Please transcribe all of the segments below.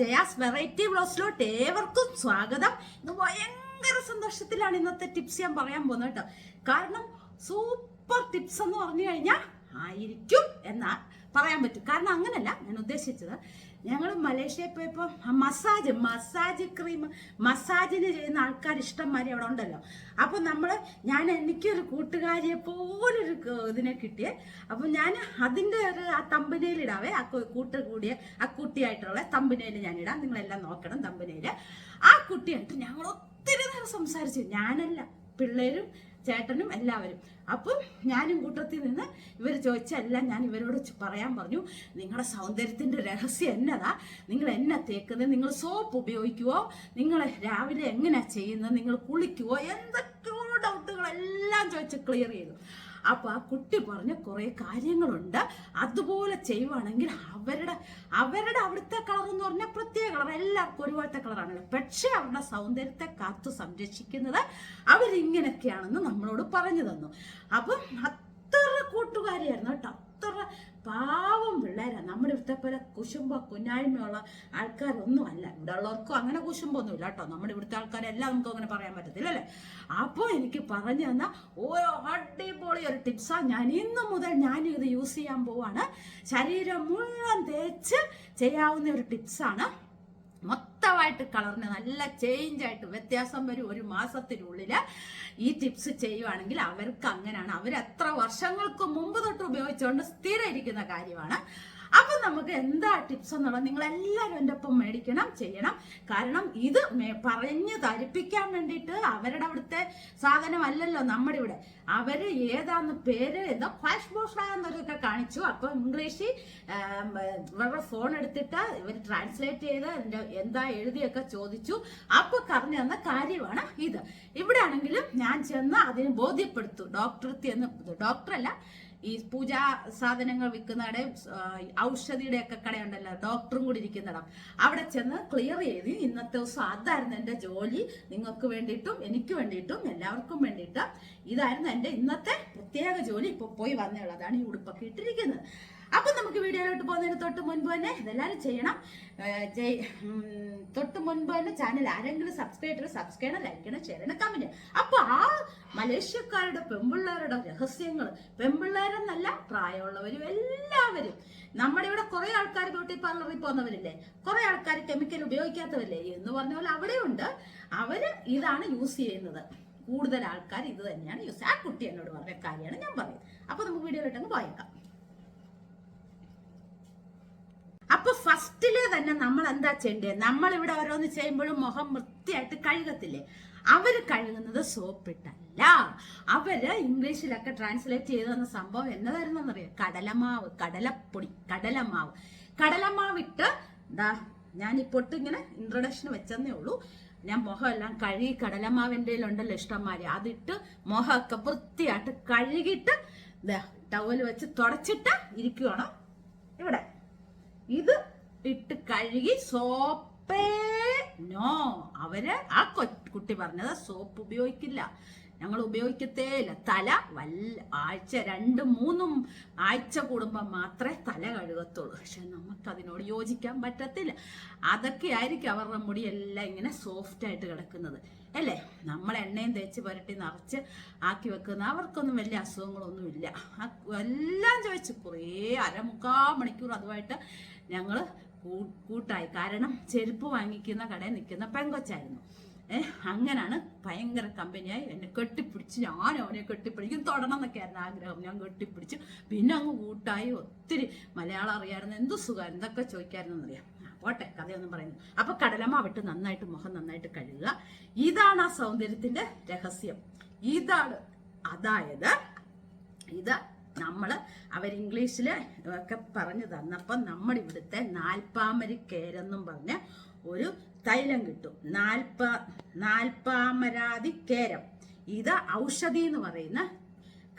Jaya's variety ബ്ലോസിലോട്ട് ഏവർക്കും സ്വാഗതം. ഇന്ന് ഭയങ്കര സന്തോഷത്തിലാണ് ഇന്നത്തെ ടിപ്സ് ഞാൻ പറയാൻ പോകുന്നത് കേട്ടോ. കാരണം സൂപ്പർ ടിപ്സ് എന്ന് പറഞ്ഞു കഴിഞ്ഞാൽ ആയിരിക്കും എന്നാ പറയാൻ പറ്റും. കാരണം അങ്ങനല്ല ഞാൻ ഉദ്ദേശിച്ചത് ഞങ്ങൾ മലേഷ്യയിൽ പോയപ്പോൾ മസാജ് മസാജ് ക്രീം മസാജിന് ചെയ്യുന്ന ആൾക്കാർ ഇഷ്ടംമാരി അവിടെ ഉണ്ടല്ലോ. അപ്പോൾ നമ്മൾ ഞാൻ എനിക്കൊരു കൂട്ടുകാരിയെ പോലൊരു ഇതിനെ കിട്ടിയേ. അപ്പോൾ ഞാൻ അതിന്റെ ഒരു ആ തമ്പനയിലിടാവേ ആ കൂട്ട് കൂടിയ ആ കുട്ടിയായിട്ടുള്ള തമ്പനയിൽ ഞാൻ ഇടാം. നിങ്ങളെല്ലാം നോക്കണം തമ്പനയിൽ ആ കുട്ടിയായിട്ട് ഞങ്ങൾ ഒത്തിരി നേരം സംസാരിച്ചു. ഞാനല്ല പിള്ളേരും ചേട്ടനും എല്ലാവരും. അപ്പം ഞാനും കൂട്ടത്തിൽ നിന്ന് ഇവർ ചോദിച്ചെല്ലാം ഞാൻ ഇവരോട് പറയാൻ പറഞ്ഞു. നിങ്ങളുടെ സൗന്ദര്യത്തിന്റെ രഹസ്യം എന്നതാ? നിങ്ങൾ എന്നെ തേക്കുന്നത് നിങ്ങൾ സോപ്പ് ഉപയോഗിക്കുവോ? നിങ്ങൾ രാവിലെ എങ്ങനെയാണ് ചെയ്യുന്നത് നിങ്ങൾ കുളിക്കുവോ? എന്തൊക്കെയോ ഡൗട്ടുകളെല്ലാം ചോദിച്ച് ക്ലിയർ ചെയ്തു. അപ്പൊ ആ കുട്ടി പറഞ്ഞ കുറേ കാര്യങ്ങളുണ്ട്. അതുപോലെ ചെയ്യുവാണെങ്കിൽ അവരുടെ അവരുടെ അവിടുത്തെ കളർ എന്ന് പറഞ്ഞാൽ പ്രത്യേക കളർ എല്ലാവർക്കും ഒരുപോലത്തെ കളറാണല്ലോ പക്ഷേ അവരുടെ സൗന്ദര്യത്തെ കാത്തു സംരക്ഷിക്കുന്നത് അവരിങ്ങനെയൊക്കെയാണെന്ന് നമ്മളോട് പറഞ്ഞു തന്നു. അപ്പം അത്ര കൂട്ടുകാരിയായിരുന്നു കേട്ടോ. അത്ര പാവം പിള്ളേരാണ് നമ്മുടെ ഇവിടുത്തെ പോലെ കുശുമ്പോ കുഞ്ഞായ്മയുള്ള ആൾക്കാരൊന്നും അല്ല. ഇവിടെ ഉള്ളവർക്കും അങ്ങനെ കുശുമ്പൊന്നും ഇല്ല കേട്ടോ. നമ്മുടെ ഇവിടുത്തെ ആൾക്കാരെല്ലാം നമുക്ക് അങ്ങനെ പറയാൻ പറ്റത്തില്ല അല്ലേ? അപ്പോൾ എനിക്ക് പറഞ്ഞു തന്ന ഓരോ അടിപൊളി ഒരു ടിപ്സാ ഞാൻ ഇന്ന് മുതൽ ഞാൻ ഇത് യൂസ് ചെയ്യാൻ പോവാണ്. ശരീരം മുഴുവൻ തേച്ച് ചെയ്യാവുന്ന ഒരു ടിപ്സാണ് മൊത്തമായിട്ട് കളറിന് നല്ല ചേഞ്ച് ആയിട്ട് വ്യത്യാസം വരും ഒരു മാസത്തിനുള്ളിൽ. ഈ ടിപ്സ് ചെയ്യുവാണെങ്കിൽ അവർക്ക് അങ്ങനെയാണ്. അവർ എത്ര വർഷങ്ങൾക്ക് മുമ്പ് തൊട്ട് ഉപയോഗിച്ചുകൊണ്ട് സ്ഥിരം ഇരിക്കുന്ന കാര്യമാണ്. അപ്പൊ നമുക്ക് എന്താ ടിപ്സ് എന്നുള്ളത് നിങ്ങൾ എല്ലാവരും എന്റെ ഒപ്പം മേടിക്കണം ചെയ്യണം. കാരണം ഇത് പറഞ്ഞു ധരിപ്പിക്കാൻ വേണ്ടിയിട്ട് അവരുടെ അവിടുത്തെ സാധനം അല്ലല്ലോ നമ്മുടെ ഇവിടെ. അവർ ഏതാന്ന് പേര് ഏതോ ഫ്ലാഷ് ബോഷ് കാണിച്ചു. അപ്പൊ ഇംഗ്ലീഷിൽ ഇവരുടെ ഫോൺ എടുത്തിട്ട് ഇവർ ട്രാൻസ്ലേറ്റ് ചെയ്ത് എന്താ എഴുതിയൊക്കെ ചോദിച്ചു. അപ്പൊ പറഞ്ഞു തന്ന കാര്യമാണ് ഇത്. ഇവിടെ ആണെങ്കിലും ഞാൻ ചെന്ന് അതിന് ബോധ്യപ്പെടുത്തു. ഡോക്ടർ എന്ന് ഡോക്ടറല്ല ഈ പൂജാ സാധനങ്ങൾ വിൽക്കുന്നവിടെ ഔഷധിയുടെ ഒക്കെ കടയുണ്ടല്ലോ ഡോക്ടറും കൂടി ഇരിക്കുന്നിടം. അവിടെ ചെന്ന് ക്ലിയർ ചെയ്ത് ഇന്നത്തെ ദിവസം അതായിരുന്നു എന്റെ ജോലി. നിങ്ങൾക്ക് വേണ്ടിയിട്ടും എനിക്ക് വേണ്ടിയിട്ടും എല്ലാവർക്കും വേണ്ടിയിട്ട് ഇതായിരുന്നു എന്റെ ഇന്നത്തെ പ്രത്യേക ജോലി. ഇപ്പോൾ പോയി വന്നുള്ളതാണ് ഈ ഉടുപ്പൊക്കെ ഇട്ടിരിക്കുന്നത്. അപ്പൊ നമുക്ക് വീഡിയോയിലോട്ട് പോകുന്നതിന് തൊട്ട് മുൻപ് തന്നെ ഇതെല്ലാവരും ചെയ്യണം. തൊട്ട് മുൻപ് തന്നെ ചാനൽ ആരെങ്കിലും സബ്സ്ക്രൈബ് ചെയ്യണം സബ്സ്ക്രൈബ് ചെയ്യണം ലൈക്ക് ചെയ്യണം ഷെയർ ചെയ്യണം കമന്റ് അപ്പൊ ആ മലേഷ്യക്കാരുടെ പെമ്പിള്ളേരുടെ രഹസ്യങ്ങൾ പെമ്പിള്ളേരെന്നല്ല പ്രായമുള്ളവരും എല്ലാവരും. നമ്മുടെ ഇവിടെ കുറെ ആൾക്കാർ ബ്യൂട്ടി പാർലറിൽ പോകുന്നവരില്ലേ? കുറെ ആൾക്കാർ കെമിക്കൽ ഉപയോഗിക്കാത്തവരില്ലേ? എന്ന് പറഞ്ഞ പോലെ അവിടെയുണ്ട്. അവർ ഇതാണ് യൂസ് ചെയ്യുന്നത്. കൂടുതൽ ആൾക്കാർ ഇത് തന്നെയാണ് യൂസ് ആ കുട്ടി എന്നോട് പറഞ്ഞ കാര്യമാണ് ഞാൻ പറയുന്നത് അപ്പൊ നമുക്ക് വീഡിയോയിലോട്ടങ്ങ് പോയേക്കാം. അപ്പൊ ഫസ്റ്റിലെ തന്നെ നമ്മൾ എന്താ ചെയ്യണ്ടേ? നമ്മൾ ഇവിടെ ഓരോന്ന് ചെയ്യുമ്പോഴും മുഖം വൃത്തിയായിട്ട് കഴുകത്തില്ലേ? അവർ കഴുകുന്നത് സോപ്പിട്ടല്ല. അവർ ഇംഗ്ലീഷിലൊക്കെ ട്രാൻസ്ലേറ്റ് ചെയ്തു തന്ന സംഭവം എന്നതായിരുന്നറിയാം? കടലമാവ് കടലപ്പൊടി കടലമാവ്. കടലമാവിട്ട് എന്താ ഞാൻ ഈ ഇങ്ങനെ ഇൻട്രൊഡക്ഷൻ വെച്ചെന്നേ ഉള്ളൂ. ഞാൻ മുഖമെല്ലാം കഴുകി കടലമാവിന്റെ ഉണ്ടല്ലോ ഇഷ്ടംമാരി അതിട്ട് മുഖമൊക്കെ വൃത്തിയായിട്ട് കഴുകിയിട്ട് ടവൽ വെച്ച് തുടച്ചിട്ട് ഇരിക്കുകയാണ് ഇവിടെ. ഇത് ഇട്ട് കഴുകി സോപ്പേ. നോ അവർ ആ കുട്ടി പറഞ്ഞത് സോപ്പ് ഉപയോഗിക്കില്ല. ഞങ്ങൾ ഉപയോഗിക്കത്തേ ഇല്ല തല വല്ല ആഴ്ച രണ്ടും മൂന്നും ആഴ്ച കൂടുമ്പോൾ മാത്രമേ തല കഴുകത്തുള്ളൂ. പക്ഷെ നമുക്ക് അതിനോട് യോജിക്കാൻ പറ്റത്തില്ല. അതൊക്കെ ആയിരിക്കും അവരുടെ മുടിയെല്ലാം ഇങ്ങനെ സോഫ്റ്റ് ആയിട്ട് കിടക്കുന്നത്. അല്ലേ? നമ്മൾ എണ്ണയും തേച്ച് പുരട്ടി നിറച്ച് ആക്കി വെക്കുന്ന അവർക്കൊന്നും വലിയ അസുഖങ്ങളൊന്നും ഇല്ല എല്ലാം ചോദിച്ചു കുറേ അരമുക്കാ മണിക്കൂർ അതുമായിട്ട് ഞങ്ങൾ കൂട്ടായി. കാരണം ചെരുപ്പ് വാങ്ങിക്കുന്ന കടയിൽ നിൽക്കുന്ന പെങ്കൊച്ചായിരുന്നു. ഏഹ് അങ്ങനാണ് ഭയങ്കര കമ്പനിയായി എന്നെ കെട്ടിപ്പിടിച്ച് ഞാൻ അവനെ കെട്ടിപ്പിടിക്കും. തൊടണം എന്നൊക്കെയായിരുന്നു ആഗ്രഹം. ഞാൻ കെട്ടിപ്പിടിച്ചു പിന്നെ അങ്ങ് കൂട്ടായി. ഒത്തിരി മലയാളം അറിയാമായിരുന്നു എന്ത് സുഖം? എന്തൊക്കെ ചോദിക്കായിരുന്നു എന്നറിയാം. പോട്ടെ കഥയൊന്നും പറയുന്നു അപ്പൊ കടലമാവിട്ട് നന്നായിട്ട് മുഖം നന്നായിട്ട് കഴുകുക. ഇതാണ് ആ സൗന്ദര്യത്തിന്റെ രഹസ്യം. ഇതാണ് അതായത് ഇത് നമ്മൾ അവർ ഇംഗ്ലീഷിൽ ഒക്കെ പറഞ്ഞു തന്നപ്പം നമ്മുടെ ഇവിടുത്തെ നാൽപ്പാമരി കേരെന്നും പറഞ്ഞ ഒരു തൈലം കിട്ടും. നാൽപ്പ നാൽപ്പാമരാതി കേരം. ഇത് ഔഷധി എന്ന് പറയുന്ന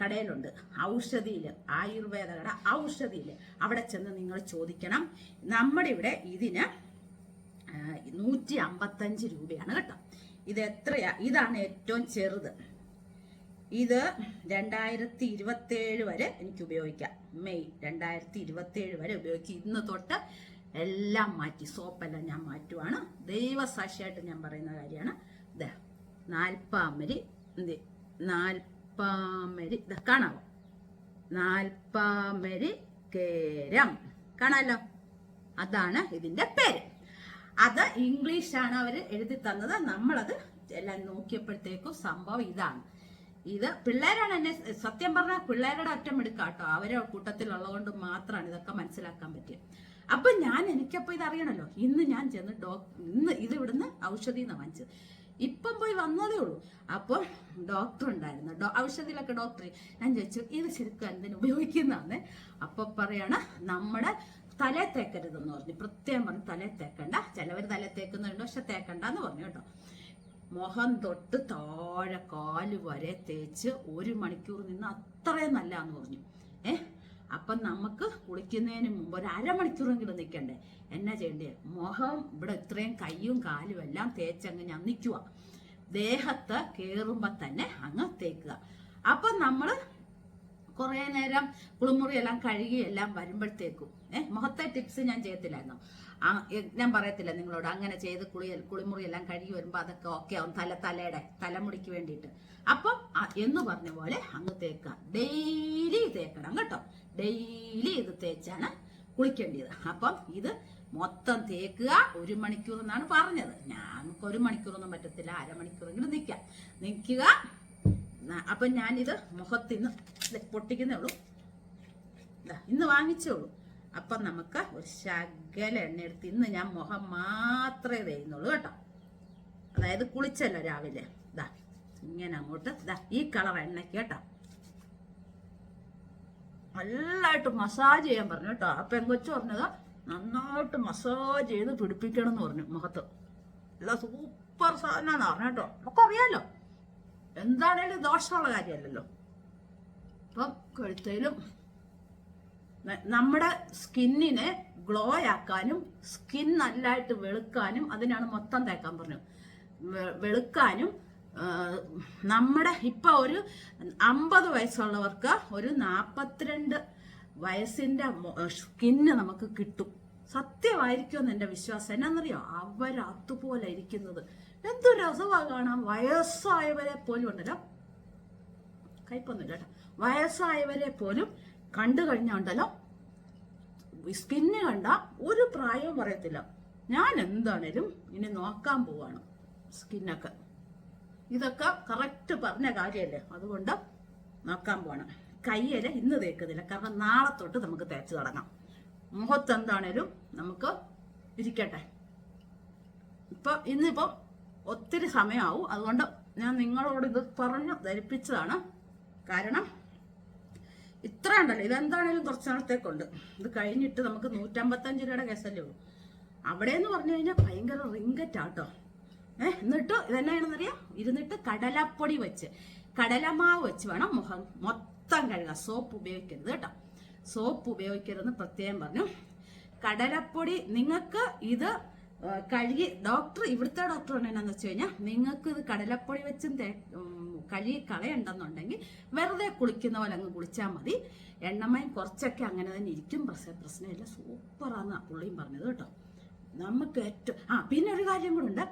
കടയിലുണ്ട്. ഔഷധിയിൽ ആയുർവേദ കട ഔഷധിയിൽ അവിടെ ചെന്ന് നിങ്ങൾ ചോദിക്കണം. നമ്മുടെ ഇവിടെ ഇതിന് നൂറ്റി അമ്പത്തഞ്ച് രൂപയാണ് കേട്ടോ. ഇത് എത്രയാ? ഇതാണ് ഏറ്റവും ചെറുത്. ഇത് രണ്ടായിരത്തി ഇരുപത്തേഴ് വരെ എനിക്ക് ഉപയോഗിക്കാം. മെയ് രണ്ടായിരത്തി ഇരുപത്തേഴ് വരെ ഉപയോഗിക്കാം. ഇന്ന് തൊട്ട് എല്ലാം മാറ്റി സോപ്പെല്ലാം ഞാൻ മാറ്റുവാണ്. ദൈവസാക്ഷിയായിട്ട് ഞാൻ പറയുന്ന കാര്യമാണ്. ഇതാ നാൽപ്പാമരി എന്ത്? നാൽപ്പാമരി കാണാവോ? നാൽപ്പാമരി കേരം. കാണാലോ? അതാണ് ഇതിന്റെ പേര്. അത് ഇംഗ്ലീഷാണ് അവർ എഴുതി തന്നത്. നമ്മളത് എല്ലാം നോക്കിയപ്പോഴത്തേക്കും സംഭവം ഇതാണ്. ഇത് പിള്ളേരാണ് എന്നെ സത്യം പറഞ്ഞാൽ പിള്ളേരുടെ അറ്റം എടുക്കാട്ടോ. അവരെ കൂട്ടത്തിലുള്ളതുകൊണ്ട് മാത്രമാണ് ഇതൊക്കെ മനസ്സിലാക്കാൻ പറ്റിയത് അപ്പൊ ഞാൻ എനിക്കപ്പോ ഇത് അറിയണല്ലോ. ഇന്ന് ഞാൻ ചെന്ന് ഡോക്ടർ ഇന്ന് ഇത് ഇവിടുന്ന് ഔഷധി എന്ന് വാങ്ങിച്ചത്. ഇപ്പം പോയി വന്നതേ ഉള്ളൂ. അപ്പോൾ ഡോക്ടർ ഉണ്ടായിരുന്നു. ഡോ ഔഷധിയിലൊക്കെ ഡോക്ടർ ഞാൻ ചോദിച്ചു ഇത് ശരിക്കും എന്തിനു ഉപയോഗിക്കുന്നതാണ്? അപ്പോൾ പറയണ നമ്മുടെ തലേ തേക്കരുതെന്ന് പറഞ്ഞു. പ്രത്യേകം പറഞ്ഞു തലേ തേക്കണ്ട. ചിലവർ തലേ തേക്കുന്നുണ്ട് പക്ഷെ തേക്കണ്ട എന്ന് പറഞ്ഞു കേട്ടോ. മുഖം തൊട്ട് താഴെ കാൽ വരെ തേച്ച് ഒരു മണിക്കൂർ നിന്ന് അത്രയും നല്ലതാന്ന് പറഞ്ഞു. ഏ? അപ്പം നമുക്ക് കുളിക്കുന്നതിന് മുമ്പ് ഒരു അരമണിക്കൂറെങ്കിലും നിൽക്കണ്ടേ? എന്നാ ചെയ്യണ്ടേ? മുഖം ഇവിടെ ഇത്രയും കൈയും കാലും എല്ലാം തേച്ചങ്ങ് ഞാൻ നിൽക്കുക ദേഹത്ത് കയറുമ്പോൾ തന്നെ അങ്ങ് തേക്കുക. അപ്പം നമ്മൾ കുറേ നേരം കുളിമുറി എല്ലാം കഴുകി എല്ലാം വരുമ്പോഴത്തേക്കും ഏഹ് മുഖത്തെ ടിപ്സ് ഞാൻ ചെയ്യത്തില്ലായിരുന്നു. ഞാൻ പറയത്തില്ല നിങ്ങളോട് അങ്ങനെ ചെയ്ത് കുളി കുളിമുറി എല്ലാം കഴുകി വരുമ്പോൾ അതൊക്കെ ഓക്കെ ആവും തല തലയുടെ തലമുടിക്ക് വേണ്ടിയിട്ട്. അപ്പം എന്ന് പറഞ്ഞ പോലെ അങ്ങ് തേക്കുക. ഡെയിലി തേക്കണം കേട്ടോ. ഡെയിലി ഇത് തേച്ചാണ് കുളിക്കേണ്ടത് അപ്പം ഇത് മൊത്തം തേക്കുക ഒരു മണിക്കൂർ എന്നാണ് പറഞ്ഞത്. ഞങ്ങൾക്ക് ഒരു മണിക്കൂറൊന്നും പറ്റത്തില്ല. അരമണിക്കൂറെങ്കിലും നിൽക്കാം. നിൽക്കുക അപ്പൊ ഞാനിത് മുഖത്തിന്ന് പൊട്ടിക്കുന്നേ ഉള്ളൂ. ഇന്ന് വാങ്ങിച്ചേ ഉള്ളൂ. അപ്പൊ നമുക്ക് ഒരു ശകല എണ്ണ എടുത്ത് ഇന്ന് ഞാൻ മുഖം മാത്രമേ തേയുന്നുള്ളൂ കേട്ടോ. അതായത് കുളിച്ചല്ലോ രാവിലെ. ഇതാ ഇങ്ങനെ അങ്ങോട്ട് ഇതാ ഈ കളർ എണ്ണയ്ക്ക് കേട്ടോ. നല്ലതായിട്ട് മസാജ് ചെയ്യാൻ പറഞ്ഞു കേട്ടോ. ആ പെങ്കൊച്ചു പറഞ്ഞത് നന്നായിട്ട് മസാജ് ചെയ്ത് പിടിപ്പിക്കണം എന്ന് പറഞ്ഞു മുഖത്ത്. എല്ലാം സൂപ്പർ സാധനമാണെന്ന് പറഞ്ഞു കേട്ടോ. നമുക്കറിയാലോ. എന്താണേലും ദോഷമുള്ള കാര്യമല്ലല്ലോ. അപ്പം കഴുത്തയിലും നമ്മുടെ സ്കിന്നിനെ ഗ്ലോ ആക്കാനും സ്കിൻ നല്ലതായിട്ട് വെളുക്കാനും അതിനാണ് മൊത്തം തേക്കാൻ പറഞ്ഞു വെളുക്കാനും നമ്മുടെ ഇപ്പൊ ഒരു അമ്പത് വയസ്സുള്ളവർക്ക് ഒരു നാപ്പത്തിരണ്ട് വയസ്സിന്റെ സ്കിന്ന് നമുക്ക് കിട്ടും. സത്യമായിരിക്കുമെന്ന് എന്റെ വിശ്വാസം. എന്നാന്നറിയോ? അവർ അതുപോലെ ഇരിക്കുന്നത്. എന്തു രസമാ കാണാൻ വയസ്സായവരെ പോലും ഉണ്ടല്ലോ. കയ്പൊന്നുമില്ല കേട്ടോ. വയസ്സായവരെ പോലും കണ്ടു കഴിഞ്ഞുണ്ടല്ലോ സ്കിന്ന് കണ്ട ഒരു പ്രായവും പറയത്തില്ല. ഞാൻ എന്താണേലും ഇനി നോക്കാൻ പോവാണ് സ്കിന്നൊക്കെ. ഇതൊക്കെ കറക്റ്റ് പറഞ്ഞ കാര്യമല്ലേ അതുകൊണ്ട് നോക്കാൻ പോവാണ്. കയ്യിൽ ഇന്ന് തേക്കുന്നില്ല. കാരണം നാളെ തൊട്ട് നമുക്ക് തേച്ച് തുടങ്ങാം. മുഖത്ത് എന്താണേലും നമുക്ക് ഇരിക്കട്ടെ. ഇപ്പൊ ഇന്നിപ്പോ ഒത്തിരി സമയമാവും അതുകൊണ്ട് ഞാൻ നിങ്ങളോട് ഇത് പറഞ്ഞു ധരിപ്പിച്ചതാണ്. കാരണം ഇത്ര ഉണ്ടല്ലോ. ഇതെന്താണേലും കുറച്ച് നാളത്തേക്കുണ്ട്. ഇത് കഴിഞ്ഞിട്ട് നമുക്ക് നൂറ്റമ്പത്തഞ്ച് രൂപയുടെ കേസല്ലേ ഉള്ളൂ. അവിടെ എന്ന് പറഞ്ഞു കഴിഞ്ഞാൽ ഭയങ്കര റിങ്കറ്റ് ആട്ടോ ഏഹ് എന്നിട്ട് ഇതെന്നാണെന്നറിയാം? ഇരുന്നിട്ട് കടലപ്പൊടി വെച്ച് കടലമാവ് വെച്ച് വേണം മുഖം മൊത്തം കഴുകാം സോപ്പ് ഉപയോഗിക്കരുത് കേട്ടോ. സോപ്പ് ഉപയോഗിക്കരുതെന്ന് പ്രത്യേകം പറഞ്ഞു. കടലപ്പൊടി നിങ്ങൾക്ക് ഇത് കഴുകി ഡോക്ടർ ഇവിടുത്തെ ഡോക്ടർ എന്നാന്ന് വെച്ച് കഴിഞ്ഞാൽ നിങ്ങൾക്ക് ഇത് കടലപ്പൊടി വെച്ചും കഴുകി കളയണ്ടെന്നുണ്ടെങ്കിൽ വെറുതെ കുളിക്കുന്ന പോലെ അങ്ങ് കുളിച്ചാൽ മതി. എണ്ണമയം കുറച്ചൊക്കെ അങ്ങനെ തന്നെ ഇരിക്കും. പ്രശ്ന പ്രശ്നമില്ല. സൂപ്പറാന്ന് പുള്ളിയും പറഞ്ഞത് കേട്ടോ. നമുക്ക് ഏറ്റവും ആ പിന്നെ ഒരു കാര്യം കൂടെ ഉണ്ട്.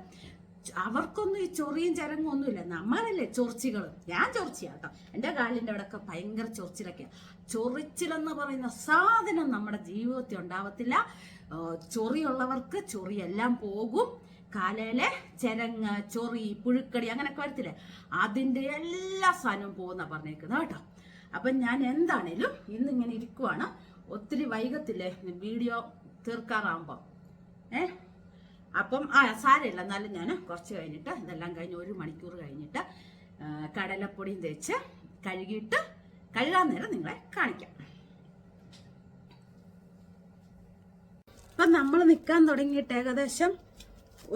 അവർക്കൊന്നും ഈ ചൊറിയും ചരങ്ങും ഒന്നുമില്ല. നമ്മളല്ലേ ചൊറിച്ചികൾ ഞാൻ ചൊറിച്ചിയാട്ടോ എന്റെ കാലിന്റെ അവിടെയൊക്കെ ഭയങ്കര ചൊറിച്ചിലൊക്കെയാണ് ചൊറിച്ചിലെന്ന് പറയുന്ന സാധനം നമ്മുടെ ജീവിതത്തിൽ ഉണ്ടാവത്തില്ല. ചൊറിയുള്ളവർക്ക് ചൊറിയെല്ലാം പോകും. കാലയിലെ ചരങ്ങ് ചൊറി പുഴുക്കടി അങ്ങനെയൊക്കെ വരത്തില്ലേ? അതിന്റെ എല്ലാ സാധനവും പോകുന്ന പറഞ്ഞേക്കുന്നത് കേട്ടോ. അപ്പം ഞാൻ എന്താണേലും ഇന്ന് ഇങ്ങനെ ഇരിക്കുവാണ്. ഒത്തിരി വൈകത്തില്ലേ? വീഡിയോ തീർക്കാറാകുമ്പോൾ ഏ? അപ്പം ആ സാരമില്ല. എന്നാലും ഞാൻ കുറച്ച് കഴിഞ്ഞിട്ട് ഇതെല്ലാം കഴിഞ്ഞ് ഒരു മണിക്കൂർ കഴിഞ്ഞിട്ട് കടലപ്പൊടിയും തേച്ച് കഴുകിയിട്ട് കഴുകാൻ നേരം നിങ്ങളെ കാണിക്കാം. ഇപ്പം നമ്മൾ നിൽക്കാൻ തുടങ്ങിയിട്ട് ഏകദേശം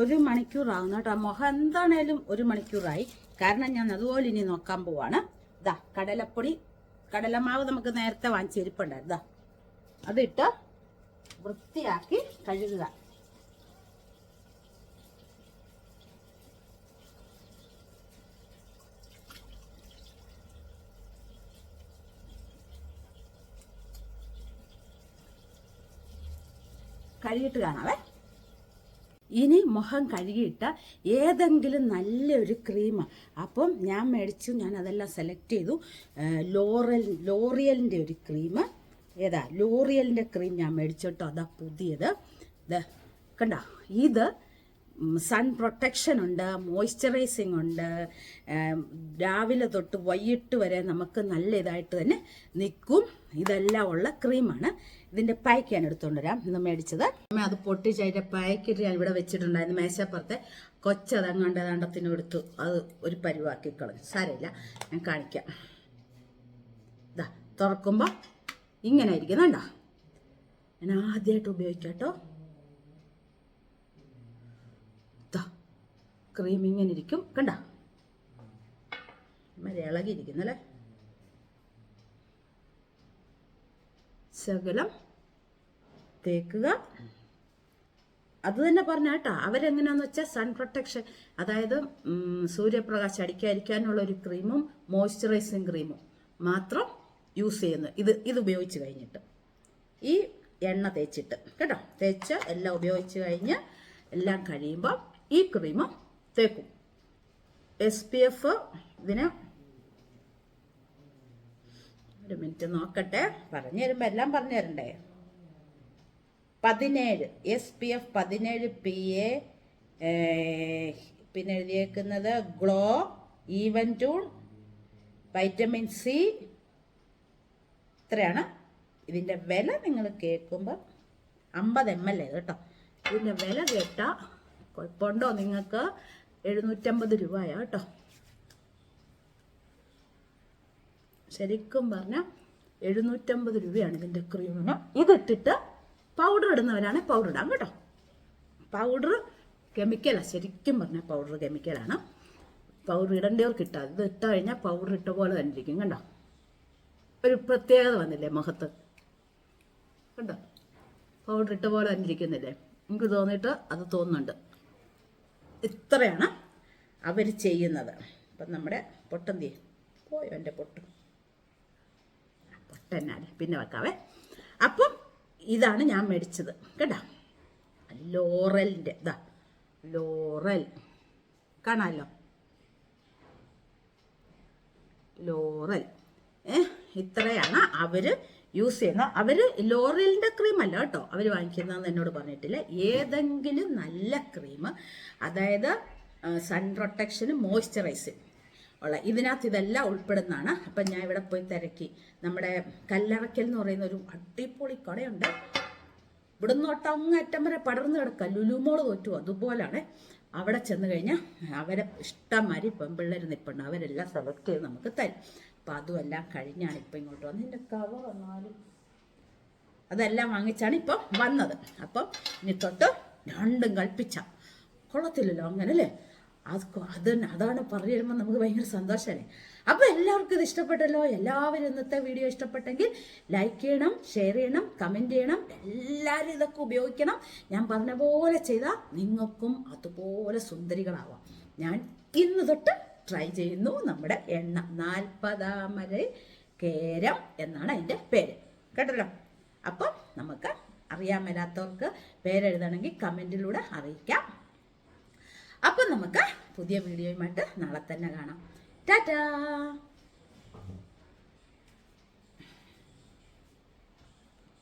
ഒരു മണിക്കൂറാകുന്നു കേട്ടോ. മുഖം എന്താണേലും ഒരു മണിക്കൂറായി. കാരണം ഞാൻ അതുപോലെ ഇനി നോക്കാൻ പോവാണ്. ഇതാ കടലപ്പൊടി കടലമാവ് നമുക്ക് നേരത്തെ വാങ്ങിച്ചിരിപ്പുണ്ടായിരുന്നു അതിട്ട് വൃത്തിയാക്കി കഴുകുക. കഴുകിയിട്ട് കാണാവേ. ഇനി മുഖം കഴുകിയിട്ട ഏതെങ്കിലും നല്ലൊരു ക്രീം അപ്പം ഞാൻ മേടിച്ചു ഞാൻ അതെല്ലാം സെലക്ട് ചെയ്തു. ലോറൽ ലോറിയലിന്റെ ഒരു ക്രീം ഏതാ? ലോറിയലിന്റെ ക്രീം ഞാൻ മേടിച്ചിട്ടോ അതാ പുതിയത്. ഇത് കണ്ട? ഇത് സൺ പ്രൊട്ടക്ഷൻ ഉണ്ട് മോയ്സ്ചറൈസിങ് ഉണ്ട്. രാവിലെ തൊട്ട് വൈകിട്ട് വരെ നമുക്ക് നല്ല ഇതായിട്ട് തന്നെ നിൽക്കും. ഇതെല്ലാം ഉള്ള ക്രീമാണ്. ഇതിന്റെ പായ്ക്ക് ഞാൻ എടുത്തുകൊണ്ട് വരാം. ഇന്ന് മേടിച്ചത്. അമ്മ അത് പൊട്ടിച്ച് അതിന്റെ പായ്ക്കിട്ട് ഞാൻ ഇവിടെ വെച്ചിട്ടുണ്ടായിരുന്നു മേശപ്പുറത്തെ. കൊച്ചതങ്ങാണ്ട് ദണ്ടത്തിനും എടുത്തു. അത് ഒരു പരിവാക്കി കളഞ്ഞു. സാരമില്ല. ഞാൻ കാണിക്കാം. ഇതാ തുറക്കുമ്പോൾ ഇങ്ങനെ ഇരിക്കുന്നുണ്ടോ? ഞാൻ ആദ്യമായിട്ട് ഉപയോഗിക്കാം കേട്ടോ. ക്രീം ഇങ്ങനെ ഇരിക്കും കണ്ട ഇളകിയിരിക്കുന്നല്ലേ ശകലം തേക്കുക. അത് തന്നെ പറഞ്ഞ കേട്ടോ അവരെങ്ങനെയാന്ന് വെച്ചാൽ സൺ പ്രൊട്ടക്ഷൻ അതായത് സൂര്യപ്രകാശം അടിക്കാതിരിക്കാനുള്ള ഒരു ക്രീമും മോയ്സ്ചറൈസിങ് ക്രീമും മാത്രം യൂസ് ചെയ്യുന്നു. ഇത് ഇത് ഉപയോഗിച്ച് കഴിഞ്ഞിട്ട്. ഈ എണ്ണ തേച്ചിട്ട്. കേട്ടോ തേച്ച് എല്ലാം ഉപയോഗിച്ച് കഴിഞ്ഞ് എല്ലാം കഴിയുമ്പോൾ ഈ ക്രീമും തേക്കും എസ് പി എഫ് ഇതിന് ഒരു മിനിറ്റ് നോക്കട്ടെ. പറഞ്ഞു തരുമ്പോൾ എല്ലാം പറഞ്ഞു തരണ്ടേ? പതിനേഴ്. എസ് പി എഫ് പതിനേഴ് പി എ പിന്നെ എഴുതിയേക്കുന്നത് glow even tone vitamin C ഇത്രയാണ്. ഇതിന്റെ വില നിങ്ങൾ കേൾക്കുമ്പോൾ അമ്പത് എം എൽ എ കേട്ടോ. ഇതിന്റെ വില കേട്ടാൽ കുഴപ്പമുണ്ടോ നിങ്ങൾക്ക്? എഴുന്നൂറ്റമ്പത് രൂപയാ കേട്ടോ. ശരിക്കും പറഞ്ഞാൽ എഴുന്നൂറ്റമ്പത് രൂപയാണ് ഇതിന്റെ ക്രീമിന് ഇതിട്ടിട്ട് പൗഡർ ഇടുന്നവരാണ് പൗഡർ ഇടാം കേട്ടോ. പൗഡർ കെമിക്കലാണ് ശരിക്കും പറഞ്ഞാൽ പൗഡർ കെമിക്കലാണ് പൗഡർ ഇടേണ്ടവർക്ക് ഇട്ടാൽ ഇത് ഇട്ട് കഴിഞ്ഞാൽ പൗഡർ ഇട്ട പോലെ തന്നെ ഇരിക്കും കണ്ടോ? ഒരു പ്രത്യേകത വന്നില്ലേ മുഖത്ത്? കണ്ടോ? പൗഡർ ഇട്ട പോലെ തന്നെ ഇരിക്കുന്നില്ലേ? എനിക്ക് തോന്നിയിട്ട് അത് തോന്നുന്നുണ്ട്. ഇത്രയാണ് അവർ ചെയ്യുന്നത്. അപ്പം നമ്മുടെ പൊട്ടന്തി പോയോ എന്റെ പൊട്ട് പൊട്ടന്നാൽ പിന്നെ വെക്കാവേ. അപ്പം ഇതാണ് ഞാൻ മേടിച്ചത്. കേട്ടോ? ലോറലിന്റെ ഇതാ ലോറൽ. കാണാമല്ലോ? ലോറൽ. ഏ? ഇത്രയാണ് അവർ യൂസ് ചെയ്യുന്ന. അവർ ലോറിയലിന്റെ ക്രീം അല്ല കേട്ടോ. അവർ വാങ്ങിക്കുന്നതെന്ന് എന്നോട് പറഞ്ഞിട്ടില്ല. ഏതെങ്കിലും നല്ല ക്രീം അതായത് സൺ പ്രൊട്ടക്ഷനും മോയ്സ്ചറൈസിങ് ഉള്ള ഇതിനകത്ത് ഇതെല്ലാം ഉൾപ്പെടുന്നതാണ്. അപ്പം ഞാൻ ഇവിടെ പോയി തിരക്കി. നമ്മുടെ കല്ലറയ്ക്കൽ എന്ന് പറയുന്ന ഒരു അടിപൊളി കടയുണ്ട്. ഇവിടുന്ന് തൊട്ട് അങ്ങ് അറ്റം വരെ പടർന്നു കിടക്കുക. ലുലുമോൾ തോറ്റു. അതുപോലാണ് അവിടെ ചെന്ന് കഴിഞ്ഞാൽ അവരെ ഇഷ്ടം ഇഷ്ടംമാതിരി പെമ്പിള്ളേർ നിൽപ്പുണ്ട് അവരെല്ലാം സെലക്ട് ചെയ്ത് നമുക്ക് തരും. അപ്പം അതുമെല്ലാം കഴിഞ്ഞാണ് ഇപ്പം ഇങ്ങോട്ട് വന്നത്. എന്റെ കവർ വന്നാലും അതെല്ലാം വാങ്ങിച്ചാണ് ഇപ്പം വന്നത്. അപ്പം ഇനി തൊട്ട് രണ്ടും കൽപ്പിച്ച. കൊള്ളത്തില്ലല്ലോ അങ്ങനെ അല്ലേ? അത് അത് അതാണ് പറഞ്ഞു തരുമ്പോൾ നമുക്ക് ഭയങ്കര സന്തോഷമല്ലേ അപ്പോൾ എല്ലാവർക്കും ഇത് ഇഷ്ടപ്പെട്ടല്ലോ? എല്ലാവരും ഇന്നത്തെ വീഡിയോ ഇഷ്ടപ്പെട്ടെങ്കിൽ ലൈക്ക് ചെയ്യണം ഷെയർ ചെയ്യണം കമന്റ് ചെയ്യണം എല്ലാവരും ഇതൊക്കെ ഉപയോഗിക്കണം. ഞാൻ പറഞ്ഞ പോലെ ചെയ്താൽ നിങ്ങൾക്കും അതുപോലെ സുന്ദരികളാവാം. ഞാൻ ഇന്ന് തൊട്ട് ട്രൈ ചെയ്യുന്നു. നമ്മുടെ എണ്ണ. നാൽപ്പതാമത് കേരം എന്നാണ് അതിന്റെ പേര്. കേട്ടല്ലോ? അപ്പം നമുക്ക് അറിയാൻ മേലാത്തവർക്ക് പേരെഴുതണമെങ്കിൽ കമന്റിലൂടെ അറിയിക്കാം. അപ്പം നമുക്ക് പുതിയ വീഡിയോയുമായിട്ട് നാളെ തന്നെ കാണാം. ടാറ്റാ!